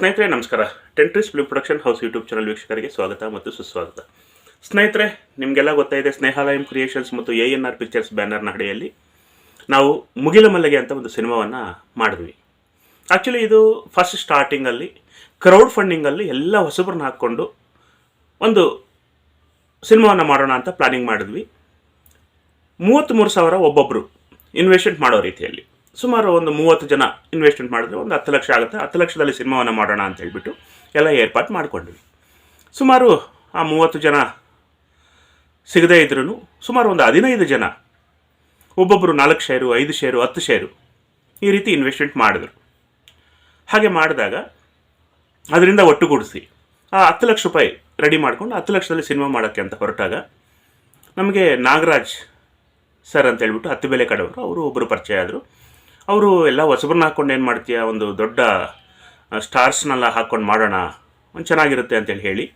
ಸ್ನೇಹಿತರೆ, ನಮಸ್ಕಾರ. ಟೆಂಟ್ರೀಸ್ film production house YouTube channel ವೀಕ್ಷಕರಿಗೆ ಸ್ವಾಗತ ಮತ್ತು ಸುಸ್ವಾಗತ. ಸ್ನೇಹಿತರೆ, ನಿಮಗೆಲ್ಲ ಗೊತ್ತಾಯಿದೆ ಸ್ನೇಹಾಲಯಂ ಕ್ರಿಯೇಷನ್ಸ್ ಮತ್ತು ಎ ಎನ್ ಆರ್ ಪಿಕ್ಚರ್ಸ್ ಬ್ಯಾನರ್ನ ಅಡಿಯಲ್ಲಿ ನಾವು ಮುಗಿಲ ಮಲ್ಲಿಗೆ ಅಂತ ಒಂದು ಸಿನಿಮಾವನ್ನು ಮಾಡಿದ್ವಿ. ಆ್ಯಕ್ಚುಲಿ ಇದು ಫಸ್ಟ್ ಸ್ಟಾರ್ಟಿಂಗಲ್ಲಿ ಕ್ರೌಡ್ ಫಂಡಿಂಗಲ್ಲಿ ಎಲ್ಲ ಹೊಸಬ್ರನ್ನ ಹಾಕ್ಕೊಂಡು ಒಂದು ಸಿನಿಮಾವನ್ನು ಮಾಡೋಣ ಅಂತ ಪ್ಲಾನಿಂಗ್ ಮಾಡಿದ್ವಿ. ಮೂವತ್ತ್ಮೂರು ಸಾವಿರ ಒಬ್ಬೊಬ್ಬರು ಇನ್ವೆಸ್ಟ್ಮೆಂಟ್ ಮಾಡೋ ರೀತಿಯಲ್ಲಿ. ಸುಮಾರು ಒಂದು ಮೂವತ್ತು ಜನ ಇನ್ವೆಸ್ಟ್ಮೆಂಟ್ ಮಾಡಿದ್ರೆ ಒಂದು ಹತ್ತು ಲಕ್ಷ ಆಗುತ್ತೆ. ಹತ್ತು ಲಕ್ಷದಲ್ಲಿ ಸಿನಿಮಾವನ್ನು ಮಾಡೋಣ ಅಂತ ಹೇಳಿಬಿಟ್ಟು ಎಲ್ಲ ಏರ್ಪಾಟ್ ಮಾಡಿಕೊಂಡ್ವಿ. ಸುಮಾರು ಆ ಮೂವತ್ತು ಜನ ಸಿಗದೇ ಇದ್ರೂ ಸುಮಾರು ಒಂದು ಹದಿನೈದು ಜನ ಒಬ್ಬೊಬ್ಬರು ನಾಲ್ಕು ಶೇರು ಐದು ಶೇರು ಹತ್ತು ಶೇರು ಈ ರೀತಿ ಇನ್ವೆಸ್ಟ್ಮೆಂಟ್ ಮಾಡಿದ್ರು. ಹಾಗೆ ಮಾಡಿದಾಗ ಅದರಿಂದ ಒಟ್ಟುಗೂಡಿಸಿ ಆ ಹತ್ತು ಲಕ್ಷ ರೂಪಾಯಿ ರೆಡಿ ಮಾಡ್ಕೊಂಡು ಹತ್ತು ಲಕ್ಷದಲ್ಲಿ ಸಿನಿಮಾ ಮಾಡೋಕ್ಕೆ ಅಂತ ಹೊರಟಾಗ ನಮಗೆ ನಾಗರಾಜ್ ಸರ್ ಅಂತ ಹೇಳ್ಬಿಟ್ಟು ಹತ್ತು ಬೆಲೆ ಕಡೆಯವರು ಅವರು ಒಬ್ಬರು ಪರಿಚಯ ಆದರು. ಅವರು ಎಲ್ಲ ಹೊಸಬ್ರನ್ನ ಹಾಕ್ಕೊಂಡು ಏನು ಮಾಡ್ತೀಯ? ಒಂದು ದೊಡ್ಡ ಸ್ಟಾರ್ಸ್ನೆಲ್ಲ ಹಾಕ್ಕೊಂಡು ಮಾಡೋಣ. ಒಂದು ಚೆನ್ನಾಗಿರುತ್ತೆ ಅಂತೇಳಿ ಹೇಳಿ.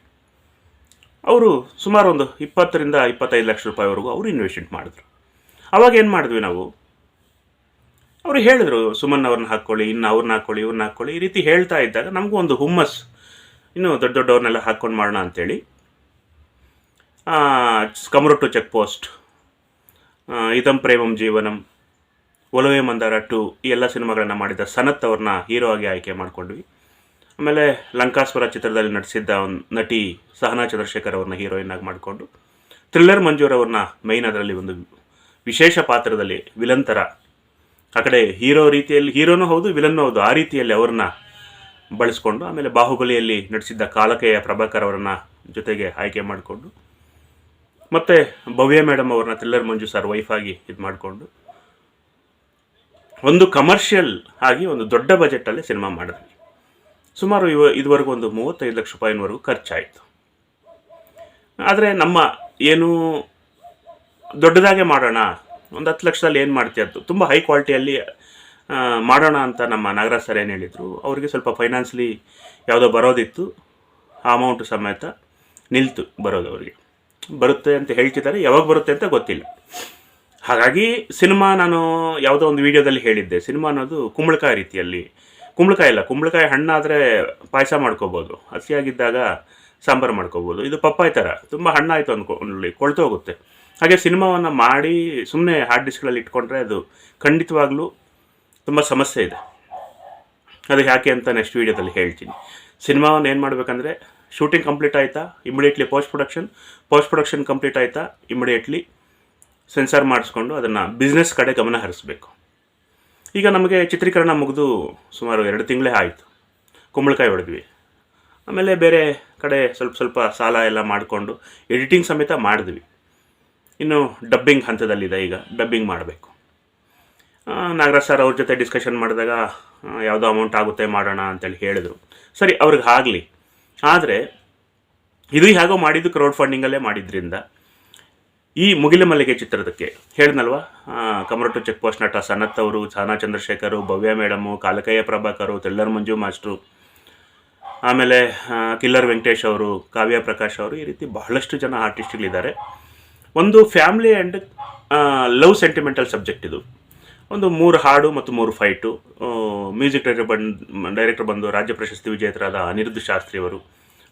ಅವರು ಸುಮಾರು ಒಂದು ಇಪ್ಪತ್ತರಿಂದ ಇಪ್ಪತ್ತೈದು ಲಕ್ಷ ರೂಪಾಯಿವರೆಗೂ ಅವರು ಇನ್ವೆಸ್ಟ್ಮೆಂಟ್ ಮಾಡಿದ್ರು. ಅವಾಗ ಏನು ಮಾಡಿದ್ವಿ ನಾವು? ಅವರು ಹೇಳಿದ್ರು, ಸುಮನ್ ಅವ್ರನ್ನ ಹಾಕ್ಕೊಳ್ಳಿ, ಇನ್ನು ಅವ್ರನ್ನ ಹಾಕ್ಕೊಳ್ಳಿ, ಇವ್ರನ್ನ ಹಾಕ್ಕೊಳ್ಳಿ. ಈ ರೀತಿ ಹೇಳ್ತಾ ಇದ್ದಾಗ ನಮಗೂ ಒಂದು ಹುಮ್ಮಸ್, ಇನ್ನು ದೊಡ್ಡ ದೊಡ್ಡವ್ರನ್ನೆಲ್ಲ ಹಾಕ್ಕೊಂಡು ಮಾಡೋಣ ಅಂಥೇಳಿ ಕಮರೊಟ್ಟು ಚೆಕ್ ಪೋಸ್ಟ್ ಇದಂ ಪ್ರೇಮಂ ಜೀವನಂ ಒಲವೇ ಮಂದಾರ ಟು ಈ ಎಲ್ಲ ಸಿನಿಮಾಗಳನ್ನು ಮಾಡಿದ ಸನತ್ ಅವ್ರನ್ನ ಹೀರೋ ಆಗಿ ಆಯ್ಕೆ ಮಾಡಿಕೊಂಡ್ವಿ. ಆಮೇಲೆ ಲಂಕಾಸ್ವರ ಚಿತ್ರದಲ್ಲಿ ನಟಿಸಿದ್ದ ಒಂದು ನಟಿ ಸಹನಾ ಚಂದ್ರಶೇಖರ್ ಅವ್ರನ್ನ ಹೀರೋಯಿನ್ ಆಗಿ ಮಾಡಿಕೊಂಡು ಥ್ರಿಲ್ಲರ್ ಮಂಜೂರ್ ಅವ್ರನ್ನ ಮೈನ್ ಅದರಲ್ಲಿ ಒಂದು ವಿಶೇಷ ಪಾತ್ರದಲ್ಲಿ ವಿಲನ್ ಥರ ಆ ಕಡೆ ಹೀರೋ ರೀತಿಯಲ್ಲಿ ಹೀರೋನೂ ಹೌದು ವಿಲನ್ನೂ ಹೌದು, ಆ ರೀತಿಯಲ್ಲಿ ಅವ್ರನ್ನ ಬಳಸ್ಕೊಂಡು, ಆಮೇಲೆ ಬಾಹುಬಲಿಯಲ್ಲಿ ನಟಿಸಿದ್ದ ಕಾಲಕೆಯ ಪ್ರಭಾಕರ್ ಅವರನ್ನ ಜೊತೆಗೆ ಆಯ್ಕೆ ಮಾಡಿಕೊಂಡು, ಮತ್ತು ಭವ್ಯ ಮೇಡಮ್ ಅವ್ರನ್ನ ಥ್ರಿಲ್ಲರ್ ಮಂಜು ಸರ್ ವೈಫಾಗಿ ಇದು ಮಾಡಿಕೊಂಡು ಒಂದು ಕಮರ್ಷಿಯಲ್ ಆಗಿ ಒಂದು ದೊಡ್ಡ ಬಜೆಟಲ್ಲಿ ಸಿನಿಮಾ ಮಾಡಿದ್ವಿ. ಸುಮಾರು ಇವ ಇದುವರೆಗೂ ಒಂದು ಮೂವತ್ತೈದು ಲಕ್ಷ ರೂಪಾಯಿನವರೆಗೂ ಖರ್ಚಾಯಿತು. ಆದರೆ ನಮ್ಮ ಏನು ದೊಡ್ಡದಾಗೆ ಮಾಡೋಣ, ಒಂದು ಹತ್ತು ಲಕ್ಷದಲ್ಲಿ ಏನು ಮಾಡ್ತೀಯ ತುಂಬ ಹೈ ಕ್ವಾಲಿಟಿಯಲ್ಲಿ ಮಾಡೋಣ ಅಂತ ನಮ್ಮ ನಾಗರಾಜ್ ಸರ್ ಏನು ಹೇಳಿದರು, ಅವರಿಗೆ ಸ್ವಲ್ಪ ಫೈನಾನ್ಸ್ಲಿ ಯಾವುದೋ ಬರೋದಿತ್ತು, ಆ ಅಮೌಂಟ್ ಸಮೇತ ನಿಲ್ತು ಬರೋದು ಅವರಿಗೆ. ಬರುತ್ತೆ ಅಂತ ಹೇಳ್ತಿದ್ದಾರೆ, ಯಾವಾಗ ಬರುತ್ತೆ ಅಂತ ಗೊತ್ತಿಲ್ಲ. ಹಾಗಾಗಿ ಸಿನಿಮಾ ನಾನು ಯಾವುದೋ ಒಂದು ವಿಡಿಯೋದಲ್ಲಿ ಹೇಳಿದ್ದೆ. ಸಿನಿಮಾ ಅನ್ನೋದು ಕುಂಬಳಕಾಯಿ ರೀತಿಯಲ್ಲಿ. ಕುಂಬಳಕಾಯಿ ಇಲ್ಲ ಕುಂಬಳಕಾಯಿ ಹಣ್ಣಾದರೆ ಪಾಯಸ ಮಾಡ್ಕೋಬೋದು. ಹಸಿಯಾಗಿದ್ದಾಗ ಸಾಂಬಾರು ಮಾಡ್ಕೋಬೋದು. ಇದು ಪಪ್ಪಾಯಿ ಥರ ತುಂಬ ಹಣ್ಣಾಯಿತು ಅಂದ್ಕೊಳ್ಳಿ ಕೊಳ್ತು ಹೋಗುತ್ತೆ. ಹಾಗೆ ಸಿನಿಮಾವನ್ನು ಮಾಡಿ ಸುಮ್ಮನೆ ಹಾರ್ಡ್ ಡಿಸ್ಕ್ಗಳಲ್ಲಿ ಇಟ್ಕೊಂಡ್ರೆ ಅದು ಖಂಡಿತವಾಗ್ಲೂ ತುಂಬ ಸಮಸ್ಯೆ ಇದೆ. ಅದು ಯಾಕೆ ಅಂತ ನೆಕ್ಸ್ಟ್ ವೀಡಿಯೋದಲ್ಲಿ ಹೇಳ್ತೀನಿ. ಸಿನಿಮಾವನ್ನು ಏನು ಮಾಡಬೇಕಂದ್ರೆ ಶೂಟಿಂಗ್ ಕಂಪ್ಲೀಟ್ ಆಯಿತಾ? Immediately post production post production complete ಆಯಿತಾ? ಇಮಿಡಿಯೇಟ್ಲಿ ಸೆನ್ಸಾರ್ ಮಾಡಿಸ್ಕೊಂಡು ಅದನ್ನು ಬಿಸ್ನೆಸ್ ಕಡೆ ಗಮನ ಹರಿಸಬೇಕು. ಈಗ ನಮಗೆ ಚಿತ್ರೀಕರಣ ಮುಗಿದು ಸುಮಾರು ಎರಡು ತಿಂಗಳೇ ಆಯಿತು. ಕುಂಬಳಕಾಯಿ ಹೊಡೆದ್ವಿ ಆಮೇಲೆ ಬೇರೆ ಕಡೆ ಸ್ವಲ್ಪ ಸ್ವಲ್ಪ ಸಾಲ ಎಲ್ಲ ಮಾಡಿಕೊಂಡು ಎಡಿಟಿಂಗ್ ಸಮೇತ ಮಾಡಿದ್ವಿ. ಇನ್ನು ಡಬ್ಬಿಂಗ್ ಹಂತದಲ್ಲಿದೆ ಈಗ ಡಬ್ಬಿಂಗ್ ಮಾಡಬೇಕು. ನಾಗರಾಜ್ ಸರ್ ಅವ್ರ ಜೊತೆ ಡಿಸ್ಕಷನ್ ಮಾಡಿದಾಗ ಯಾವುದೋ ಅಮೌಂಟ್ ಆಗುತ್ತೆ ಮಾಡೋಣ ಅಂತೇಳಿ ಹೇಳಿದರು. ಸರಿ, ಅವ್ರಿಗೆ ಆಗಲಿ. ಆದರೆ ಇದು ಹೇಗೋ ಮಾಡಿದ್ದು ಕ್ರೌಡ್ ಫಂಡಿಂಗಲ್ಲೇ ಮಾಡಿದ್ರಿಂದ ಈ ಮುಗಿಲ ಮಲ್ಲಿಗೆ ಚಿತ್ರದಕ್ಕೆ ಹೇಳಿದ್ನಲ್ವ? ಕಮರಟು ಚೆಕ್ ಪೋಸ್ಟ್ ನಟ ಸನತ್ ಅವರು ಸಾನಾ ಚಂದ್ರಶೇಖರು, ಭವ್ಯ ಮೇಡಮು ಕಾಲಕಯ್ಯ ಪ್ರಭಾಕರು ತೆಲ್ಲರ್ ಮಂಜು ಮಾಸ್ಟ್ರು, ಆಮೇಲೆ ಕಿಲ್ಲರ್ ವೆಂಕಟೇಶ್ ಅವರು, ಕಾವ್ಯ ಪ್ರಕಾಶ್ ಅವರು ಈ ರೀತಿ ಬಹಳಷ್ಟು ಜನ ಆರ್ಟಿಸ್ಟ್ಗಳಿದ್ದಾರೆ. ಒಂದು family and love sentimental subject ಇದು. ಒಂದು ಮೂರು ಹಾಡು ಮತ್ತು ಮೂರು ಫೈಟು. ಮ್ಯೂಸಿಕ್ ಡೈರೆಕ್ಟರ್ ಬಂದು ಡೈರೆಕ್ಟರ್ ಬಂದು ರಾಜ್ಯ ಪ್ರಶಸ್ತಿ ವಿಜೇತರಾದ ಅನಿರುದ್ಧ ಶಾಸ್ತ್ರಿ ಅವರು,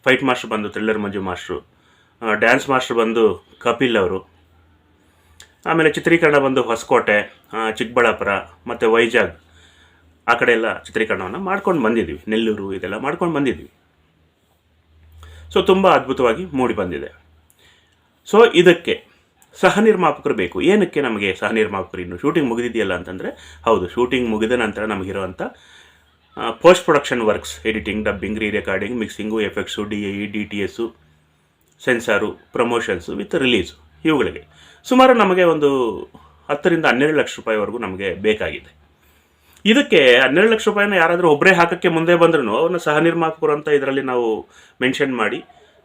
ಫೈಟ್ ಮಾಸ್ಟರ್ ಬಂದು thriller Manju master dance master ಬಂದು ಕಪಿಲ್ ಅವರು ಆಮೇಲೆ ಚಿತ್ರೀಕರಣ ಬಂದು ಹೊಸಕೋಟೆ ಚಿಕ್ಕಬಳ್ಳಾಪುರ, ಮತ್ತು ವೈಜಾಗ್, ಆ ಕಡೆ ಎಲ್ಲ ಚಿತ್ರೀಕರಣವನ್ನು ಮಾಡ್ಕೊಂಡು ಬಂದಿದ್ದೀವಿ ನೆಲ್ಲೂರು ಇದೆಲ್ಲ ಮಾಡ್ಕೊಂಡು ಬಂದಿದ್ವಿ. ಸೊ ತುಂಬ ಅದ್ಭುತವಾಗಿ ಮೂಡಿ ಬಂದಿದೆ. ಸೊ ಇದಕ್ಕೆ ಸಹ ನಿರ್ಮಾಪಕರು ಬೇಕು. ಏನಕ್ಕೆ ನಮಗೆ ಸಹ ನಿರ್ಮಾಪಕರು ಇನ್ನು ಶೂಟಿಂಗ್ ಮುಗಿದಿದೆಯಲ್ಲ ಅಂತಂದರೆ, ಹೌದು ಶೂಟಿಂಗ್ ಮುಗಿದ ನಂತರ ನಮಗಿರುವಂಥ post production works editing dubbing re-recording mixing effects D A E D T S censor promotions with release ಇವುಗಳಿಗೆ. ಸುಮಾರು ನಮಗೆ ಒಂದು ಹತ್ತರಿಂದ ಹನ್ನೆರಡು ಲಕ್ಷ ರೂಪಾಯಿವರೆಗೂ ನಮಗೆ ಬೇಕಾಗಿದೆ. ಇದಕ್ಕೆ ಹನ್ನೆರಡು ಲಕ್ಷ ರೂಪಾಯಿನ ಯಾರಾದರೂ ಒಬ್ಬರೇ ಹಾಕೋಕ್ಕೆ ಮುಂದೆ ಬಂದ್ರೂ ಅವ್ರನ್ನ ಸಹ ನಿರ್ಮಾಪಕರು ಅಂತ ಇದರಲ್ಲಿ ನಾವು ಮೆನ್ಷನ್ ಮಾಡಿ,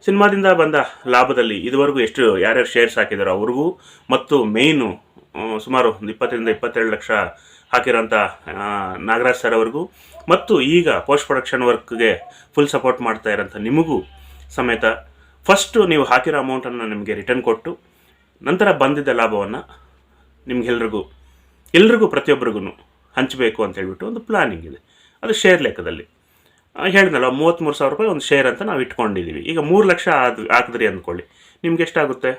ಸಿನಿಮಾದಿಂದ ಬಂದ ಲಾಭದಲ್ಲಿ ಇದುವರೆಗೂ ಎಷ್ಟು ಯಾರ್ಯಾರು ಶೇರ್ಸ್ ಹಾಕಿದಾರೋ ಅವ್ರಿಗೂ ಮತ್ತು ಮೇಯ್ನು ಸುಮಾರು ಒಂದು ಇಪ್ಪತ್ತರಿಂದ ಇಪ್ಪತ್ತೆರಡು ಲಕ್ಷ ಹಾಕಿರೋಂಥ ನಾಗರಾಜ್ ಸರ್ ಅವ್ರಿಗೂ ಮತ್ತು ಈಗ ಪೋಸ್ಟ್ ಪ್ರೊಡಕ್ಷನ್ ವರ್ಕ್ಗೆ ಫುಲ್ ಸಪೋರ್ಟ್ ಮಾಡ್ತಾ ಇರೋಂಥ ನಿಮಗೂ ಸಮೇತ ಫಸ್ಟು ನೀವು ಹಾಕಿರೋ ಅಮೌಂಟನ್ನು ನಿಮಗೆ ರಿಟರ್ನ್ ಕೊಟ್ಟು ನಂತರ ಬಂದಿದ್ದ ಲಾಭವನ್ನು ನಿಮ್ಗೆಲ್ರಿಗೂ, ಎಲ್ರಿಗೂ ಪ್ರತಿಯೊಬ್ಬರಿಗೂ ಹಂಚಬೇಕು ಅಂತ ಹೇಳಿಬಿಟ್ಟು ಒಂದು ಪ್ಲಾನಿಂಗ್ ಇದೆ. ಅದು ಶೇರ್ ಲೆಕ್ಕದಲ್ಲಿ. ಹೇಳಿದ್ನಲ್ಲ ಮೂವತ್ತ್ಮೂರು ಸಾವಿರ ರೂಪಾಯಿ ಒಂದು ಶೇರ್ ಅಂತ ನಾವು ಇಟ್ಕೊಂಡಿದ್ದೀವಿ ಈಗ ಮೂರು ಲಕ್ಷ ಆದ್, ಹಾಕಿದ್ರಿ ಅಂದ್ಕೊಳ್ಳಿ ನಿಮ್ಗೆ ಎಷ್ಟಾಗುತ್ತೆ?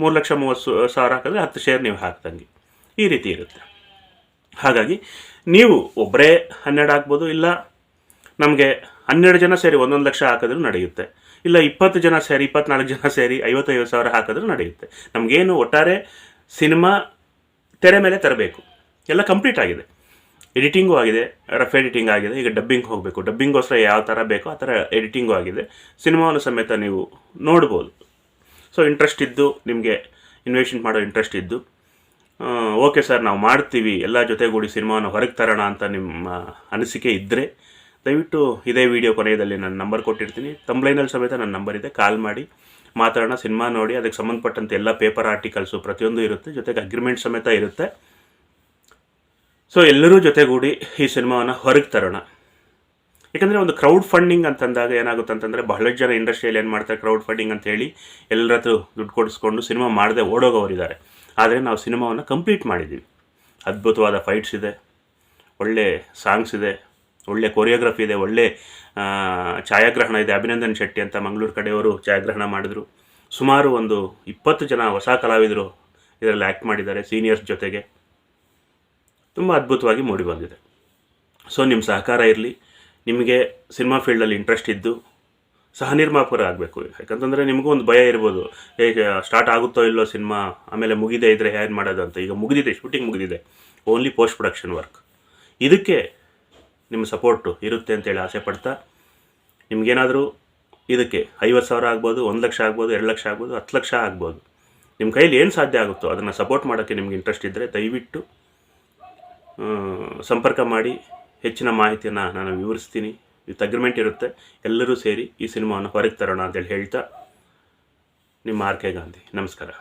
ಮೂರು ಲಕ್ಷ ಮೂವತ್ತು ಸಾವಿರ ಹಾಕಿದ್ರೆ ಹತ್ತು ಶೇರ್ ನೀವು ಹಾಕ್ದಂಗೆ. ಈ ರೀತಿ ಇರುತ್ತೆ. ಹಾಗಾಗಿ ನೀವು ಒಬ್ಬರೇ ಹನ್ನೆರಡು ಹಾಕ್ಬೋದು ಇಲ್ಲ ನಮಗೆ ಹನ್ನೆರಡು ಜನ ಸೇರಿ ಒಂದೊಂದು ಲಕ್ಷ ಹಾಕಿದ್ರೂ ನಡೆಯುತ್ತೆ. ಇಲ್ಲ, ಇಪ್ಪತ್ತು ಜನ ಸೇರಿ, ಇಪ್ಪತ್ನಾಲ್ಕು ಜನ ಸೇರಿ ಐವತ್ತೈದು ಸಾವಿರ ಹಾಕಿದ್ರೂ ನಡೆಯುತ್ತೆ. ನಮಗೇನು ಒಟ್ಟಾರೆ ಸಿನಿಮಾ ತೆರೆ ಮೇಲೆ ತರಬೇಕು. ಎಲ್ಲ ಕಂಪ್ಲೀಟ್ ಆಗಿದೆ. ಎಡಿಟಿಂಗು ಆಗಿದೆ, ರಫ್ ಎಡಿಟಿಂಗ್ ಆಗಿದೆ, ಈಗ ಡಬ್ಬಿಂಗ್ ಹೋಗಬೇಕು. ಡಬ್ಬಿಂಗೋಸ್ಕರ ಯಾವ ಥರ ಬೇಕೋ ಆ ಥರ ಎಡಿಟಿಂಗು ಆಗಿದೆ. ಸಿನಿಮಾವನ್ನು ಸಮೇತ ನೀವು ನೋಡ್ಬೋದು. ಸೊ ಇಂಟ್ರೆಸ್ಟ್ ಇದ್ದು, ನಿಮಗೆ ಇನ್ವೆಸ್ಟ್ಮೆಂಟ್ ಮಾಡೋ ಇಂಟ್ರೆಸ್ಟ್ ಇದ್ದು ಓಕೆ ಸರ್ ನಾವು ಮಾಡ್ತೀವಿ. ಎಲ್ಲ ಜೊತೆಗೂಡಿ ಸಿನಿಮಾವನ್ನು ಹೊರಗೆ ತರೋಣ ಅಂತ ನಿಮ್ಮ ಅನಿಸಿಕೆ ಇದ್ದರೆ ದಯವಿಟ್ಟು ಇದೇ ವಿಡಿಯೋ ಕೊನೆಯದಲ್ಲಿ ನನ್ನ ನಂಬರ್ ಕೊಟ್ಟಿರ್ತೀನಿ. ತಂಬ್ಲೈನಲ್ಲಿ ಸಮೇತ ನನ್ನ ನಂಬರ್ ಇದೆ. ಕಾಲ್ ಮಾಡಿ. ಮಾತಾಡೋಣ ಸಿನಿಮಾ ನೋಡಿ. ಅದಕ್ಕೆ ಸಂಬಂಧಪಟ್ಟಂತೆ ಎಲ್ಲ ಪೇಪರ್ ಆರ್ಟಿಕಲ್ಸು ಪ್ರತಿಯೊಂದು ಇರುತ್ತೆ. ಜೊತೆಗೆ ಅಗ್ರಿಮೆಂಟ್ ಸಮೇತ ಇರುತ್ತೆ. ಸೊ ಎಲ್ಲರೂ ಜೊತೆಗೂಡಿ ಈ ಸಿನಿಮಾವನ್ನು ಹೊರಗೆ ತರೋಣ. ಯಾಕಂದರೆ ಒಂದು ಕ್ರೌಡ್ ಫಂಡಿಂಗ್ ಅಂತಂದಾಗ ಏನಾಗುತ್ತೆ ಅಂತಂದರೆ ಬಹಳಷ್ಟು ಜನ ಇಂಡಸ್ಟ್ರಿಯಲ್ಲಿ ಏನು ಮಾಡ್ತಾರೆ? ಕ್ರೌಡ್ ಫಂಡಿಂಗ್ ಅಂತ ಹೇಳಿ ಎಲ್ಲರ ಹತ್ರ ದುಡ್ಡು ಕೊಡಿಸ್ಕೊಂಡು ಸಿನಿಮಾ ಮಾಡದೆ ಓಡೋಗೋರಿದ್ದಾರೆ. ಆದರೆ ನಾವು ಸಿನಿಮಾವನ್ನು ಕಂಪ್ಲೀಟ್ ಮಾಡಿದ್ದೀವಿ ಅದ್ಭುತವಾದ ಫೈಟ್ಸ್ ಇದೆ. ಒಳ್ಳೆ ಸಾಂಗ್ಸ್ ಇದೆ. ಒಳ್ಳೆ ಕೊರಿಯೋಗ್ರಫಿ ಇದೆ, ಒಳ್ಳೆ ಛಾಯಾಗ್ರಹಣ ಇದೆ. ಅಭಿನಂದನ್ ಶೆಟ್ಟಿ ಅಂತ ಮಂಗಳೂರು ಕಡೆಯವರು ಛಾಯಾಗ್ರಹಣ ಮಾಡಿದರು. ಸುಮಾರು ಒಂದು ಇಪ್ಪತ್ತು ಜನ ಹೊಸ ಕಲಾವಿದರು ಇದರಲ್ಲಿ ಆ್ಯಕ್ಟ್ ಮಾಡಿದ್ದಾರೆ ಸೀನಿಯರ್ಸ್ ಜೊತೆಗೆ. ತುಂಬ ಅದ್ಭುತವಾಗಿ ಮೂಡಿ ಬಂದಿದೆ. ಸೊ ನಿಮ್ಮ ಸಹಕಾರ ಇರಲಿ. ನಿಮಗೆ ಸಿನಿಮಾ ಫೀಲ್ಡಲ್ಲಿ ಇಂಟ್ರೆಸ್ಟ್ ಇದ್ದು ಸಹ ನಿರ್ಮಾಪಕರು ಆಗಬೇಕು. ಯಾಕಂತಂದರೆ ನಿಮಗೂ ಒಂದು ಭಯ ಇರ್ಬೋದು. ಹೇಗೆ ಸ್ಟಾರ್ಟ್ ಆಗುತ್ತೋ ಇಲ್ಲೋ ಸಿನಿಮಾ ಆಮೇಲೆ ಮುಗಿದೆ ಇದ್ದರೆ ಹೇಗೆ ಮಾಡೋದು ಅಂತ ಈಗ ಮುಗಿದಿದೆ ಶೂಟಿಂಗ್ ಮುಗಿದಿದೆ. ಓನ್ಲಿ ಪೋಸ್ಟ್ ಪ್ರೊಡಕ್ಷನ್ ವರ್ಕ್ ಇದಕ್ಕೆ ನಿಮ್ಮ ಸಪೋರ್ಟು ಇರುತ್ತೆ ಅಂತೇಳಿ ಆಸೆ ಪಡ್ತಾ, ನಿಮಗೇನಾದರೂ ಇದಕ್ಕೆ ಐವತ್ತು ಸಾವಿರ ಆಗ್ಬೋದು, ಒಂದು ಲಕ್ಷ ಆಗ್ಬೋದು, ಎರಡು ಲಕ್ಷ ಆಗ್ಬೋದು, ಹತ್ತು ಲಕ್ಷ ಆಗ್ಬೋದು, ನಿಮ್ಮ ಕೈಲಿ ಏನು ಸಾಧ್ಯ ಆಗುತ್ತೋ ಅದನ್ನು ಸಪೋರ್ಟ್ ಮಾಡೋಕ್ಕೆ ನಿಮ್ಗೆ ಇಂಟ್ರೆಸ್ಟ್ ಇದ್ದರೆ ದಯವಿಟ್ಟು ಸಂಪರ್ಕ ಮಾಡಿ, ಹೆಚ್ಚಿನ ಮಾಹಿತಿಯನ್ನು ನಾನು ವಿವರಿಸ್ತೀನಿ. ವಿತ್ ಅಗ್ರಿಮೆಂಟ್ ಇರುತ್ತೆ, ಎಲ್ಲರೂ ಸೇರಿ ಈ ಸಿನಿಮಾವನ್ನು ಹೊರಗೆ ತರೋಣ ಅಂತೇಳಿ ಹೇಳ್ತಾ, ನಿಮ್ಮ ಆರ್ ಕೆ ಗಾಂಧಿ. ನಮಸ್ಕಾರ.